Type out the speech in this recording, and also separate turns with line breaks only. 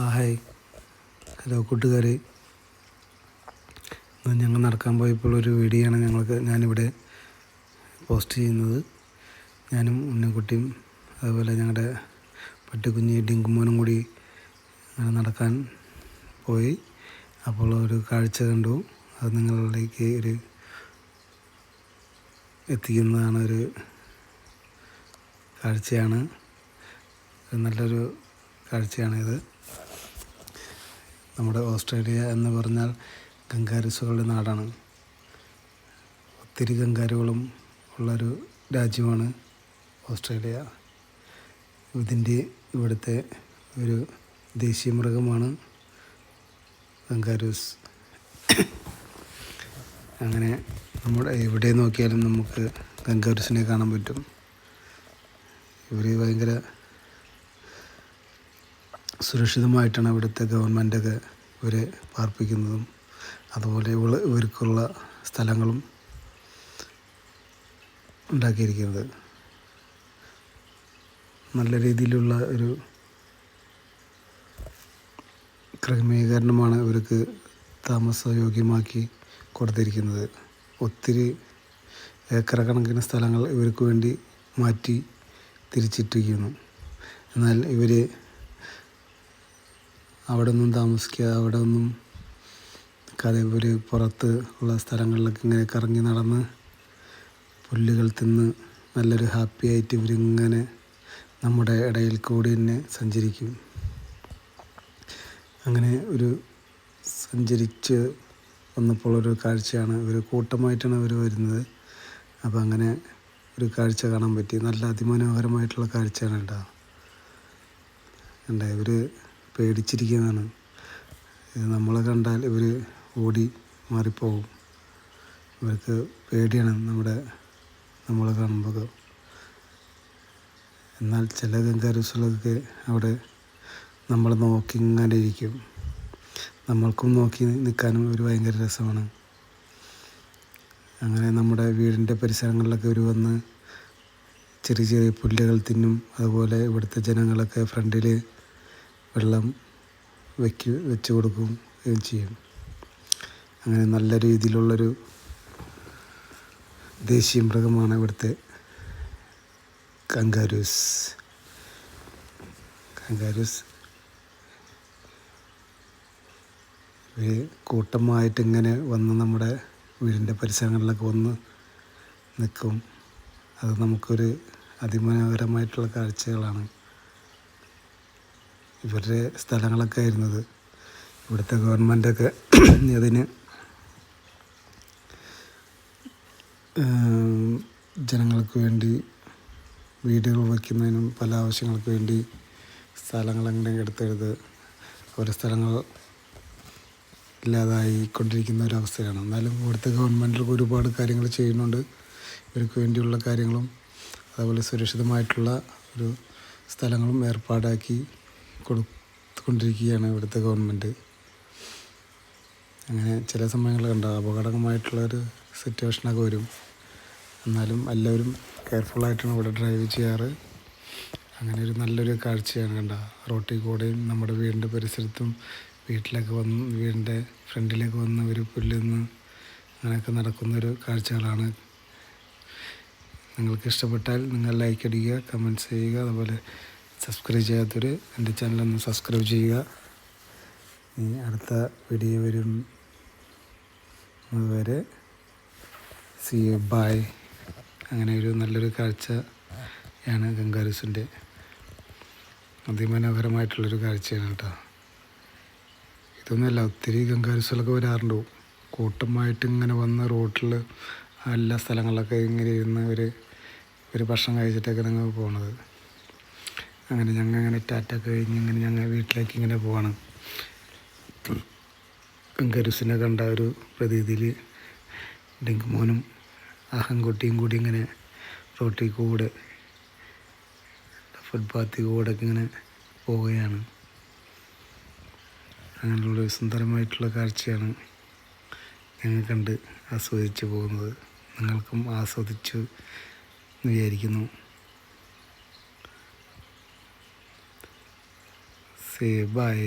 ആ hi hello കൂട്ടുകാരെ. ഞങ്ങൾ നടക്കാൻ പോയപ്പോൾ ഒരു വീഡിയോ ആണ് ഞങ്ങൾക്ക് ഞാനിവിടെ പോസ്റ്റ് ചെയ്യുന്നത്. ഞാനും ഉണ്ണിക്കുട്ടിയും അതുപോലെ ഞങ്ങളുടെ പട്ടിക്കുഞ്ഞ് ഡിങ്കുമോനും കൂടി നടക്കാൻ പോയി. അപ്പോൾ ഒരു കാഴ്ച കണ്ടു. അത് നിങ്ങളിലേക്ക് ഒരു എത്തിക്കുന്നതാണ് ഒരു കാഴ്ചയാണ്. നല്ലൊരു കാഴ്ചയാണിത് നമ്മുടെ ഓസ്ട്രേലിയ എന്ന് പറഞ്ഞാൽ ഗംഗാരസുകളുടെ നാടാണ്. ഒത്തിരി ഗംഗാരുകളും ഉള്ളൊരു രാജ്യമാണ് ഓസ്ട്രേലിയ. ഇതിന്റെ ഇവിടുത്തെ ഒരു ദേശീയ മൃഗമാണ് ഗംഗാരൂസ്. അങ്ങനെ നമ്മുടെ എവിടെ നോക്കിയാലും നമുക്ക് ഗംഗാരൂസിനെ കാണാൻ പറ്റും. ഇവർ ഭയങ്കര സുരക്ഷിതമായിട്ടാണ് ഇവിടുത്തെ ഗവൺമെന്റൊക്കെ ഇവരെ പാർപ്പിക്കുന്നതും അതുപോലെ ഇവർക്കുള്ള സ്ഥലങ്ങളും ഉണ്ടാക്കിയിരിക്കുന്നത്. നല്ല രീതിയിലുള്ള ഒരു ക്രമീകരണമാണ് ഇവർക്ക് താമസയോഗ്യമാക്കി കൊടുത്തിരിക്കുന്നത്. ഒത്തിരി ഏക്കർ കണക്കിന് സ്ഥലങ്ങൾ ഇവർക്ക് വേണ്ടി മാറ്റി തിരിച്ചിട്ടിരിക്കുന്നു. എന്നാൽ ഇവർ അവിടെ ഒന്നും താമസിക്കുക അവിടെ ഒന്നും ഇവർ പുറത്ത് ഉള്ള സ്ഥലങ്ങളിലൊക്കെ ഇങ്ങനെ കറങ്ങി നടന്ന് പുല്ലുകൾ തിന്ന് നല്ലൊരു ഹാപ്പി ആയിട്ട് ഇവരിങ്ങനെ നമ്മുടെ ഇടയിൽ കൂടി തന്നെ സഞ്ചരിക്കും. അങ്ങനെ ഒരു സഞ്ചരിച്ച് വന്നപ്പോൾ ഒരു കാഴ്ചയാണ്. ഇവർ കൂട്ടമായിട്ടാണ് ഇവർ വരുന്നത്. അപ്പോൾ അങ്ങനെ ഒരു കാഴ്ച കാണാൻ പറ്റി. നല്ല അതിമനോഹരമായിട്ടുള്ള കാഴ്ചയാണ് കേട്ടോ. കണ്ട ഇവർ പേടിച്ചിരിക്കുന്നതാണ്. നമ്മളെ കണ്ടാൽ ഇവർ ഓടി മാറിപ്പോകും. ഇവർക്ക് പേടിയാണ് നമ്മുടെ നമ്മളെ കാണുമ്പോൾ. എന്നാൽ ചില ഗംഗാരൂസുകളൊക്കെ അവിടെ നമ്മൾ നോക്കി ഇങ്ങനെ ഇരിക്കും. നമ്മൾക്കും നോക്കി നിൽക്കാനും ഒരു ഭയങ്കര രസമാണ്. അങ്ങനെ നമ്മുടെ വീടിന്റെ പരിസരങ്ങളിലൊക്കെ ഒരു വന്ന് ചെറിയ ചെറിയ പുല്ലുകൾ തിന്നും. അതുപോലെ ഇവിടുത്തെ ജനങ്ങളൊക്കെ ഫ്രണ്ടിൽ വെള്ളം വെക്ക് വെച്ച് കൊടുക്കുകയും ചെയ്യും. അങ്ങനെ നല്ല രീതിയിലുള്ളൊരു ദേശീയ മൃഗമാണ് ഇവിടുത്തെ കങ്കാരൂസ്. കങ്കാരൂസ്. കൂട്ടമായിട്ടിങ്ങനെ വന്ന് നമ്മുടെ വീടിന്റെ പരിസരങ്ങളിലൊക്കെ വന്ന് നിൽക്കും. അത് നമുക്കൊരു അതിമനോഹരമായിട്ടുള്ള കാഴ്ചകളാണ്. ഇവരുടെ സ്ഥലങ്ങളൊക്കെ ആയിരുന്നത്. ഇവിടുത്തെ ഗവൺമെന്റൊക്കെ അതിന് ജനങ്ങൾക്ക് വേണ്ടി വീടുകൾ വയ്ക്കുന്നതിനും പല ആവശ്യങ്ങൾക്ക് വേണ്ടി സ്ഥലങ്ങൾ അങ്ങനെ എടുത്തെടുത്ത് ഓരോ സ്ഥലങ്ങൾ ഇല്ലാതായി കൊണ്ടിരിക്കുന്ന ഒരവസ്ഥയാണ് എന്നാലും ഇവിടുത്തെ ഗവൺമെന്റിൽ ഒരുപാട് കാര്യങ്ങൾ ചെയ്യുന്നുണ്ട്. ഇവർക്ക് വേണ്ടിയുള്ള കാര്യങ്ങളും അതുപോലെ സുരക്ഷിതമായിട്ടുള്ള ഒരു സ്ഥലങ്ങളും ഏർപ്പാടാക്കി കൊടുത്തുകൊണ്ടിരിക്കുകയാണ് ഇവിടുത്തെ ഗവൺമെന്റ്. അങ്ങനെ ചില സമയങ്ങളിൽ കണ്ട അപകടകരമായിട്ടുള്ളൊരു സിറ്റുവേഷനൊക്കെ വരും. എന്നാലും എല്ലാവരും കെയർഫുള്ളായിട്ടാണ് ഇവിടെ ഡ്രൈവ് ചെയ്യാറ്. അങ്ങനെ ഒരു നല്ലൊരു കാഴ്ചയാണ് കണ്ട റോട്ടിൽ കൂടെയും നമ്മുടെ വീടിന്റെ പരിസരത്തും വീട്ടിലൊക്കെ വന്ന് വീടിന്റെ ഫ്രണ്ടിലേക്ക് വന്ന് ഒരു പുല്ലുന്ന് അങ്ങനെയൊക്കെ നടക്കുന്നൊരു കാഴ്ചകളാണ്. നിങ്ങൾക്ക് ഇഷ്ടപ്പെട്ടാൽ നിങ്ങൾ ലൈക്ക് അടിക്കുക കമന്റ്സ് ചെയ്യുക അതുപോലെ സബ്സ്ക്രൈബ് ചെയ്യാത്തവർ എന്റെ ചാനലൊന്ന് സബ്സ്ക്രൈബ് ചെയ്യുക. ഇനി അടുത്ത വീഡിയോ വരും. അതുവരെ സി യു ബായ് അങ്ങനെ ഒരു നല്ലൊരു കാഴ്ചയാണ് ഗംഗാരൂസിന്റെ. അതിമനോഹരമായിട്ടുള്ളൊരു കാഴ്ചയാണ് കേട്ടോ. ഇതൊന്നുമല്ല ഒത്തിരി ഗംഗാരൂസുകളൊക്കെ വരാറുണ്ട്. കൂട്ടമായിട്ട് ഇങ്ങനെ വന്ന് റോട്ടിൽ എല്ലാ സ്ഥലങ്ങളിലൊക്കെ ഇങ്ങനെ ഇരുന്ന് ഒരു ഒരു ഭക്ഷണം കഴിച്ചിട്ടൊക്കെ നിങ്ങൾ പോണത്. അങ്ങനെ ഞങ്ങൾ അങ്ങനെ ടാറ്റ കഴിഞ്ഞ് ഇങ്ങനെ ഞങ്ങൾ വീട്ടിലേക്ക് ഇങ്ങനെ പോവാണ്. ഗരുസിനെ കണ്ട ഒരു പ്രതീതിയിൽ ഡിങ്കുമോനും അഹംകുട്ടിയും കൂടി ഇങ്ങനെ റോട്ടിൽ കൂടെ ഫുട്പാത്തിൽ കൂടെ ഇങ്ങനെ പോവുകയാണ്. അങ്ങനെയുള്ള സുന്ദരമായിട്ടുള്ള കാഴ്ചയാണ് ഞങ്ങൾ കണ്ട് ആസ്വദിച്ച് പോകുന്നത്. നിങ്ങൾക്കും ആസ്വദിച്ചു വിചാരിക്കുന്നു. Say by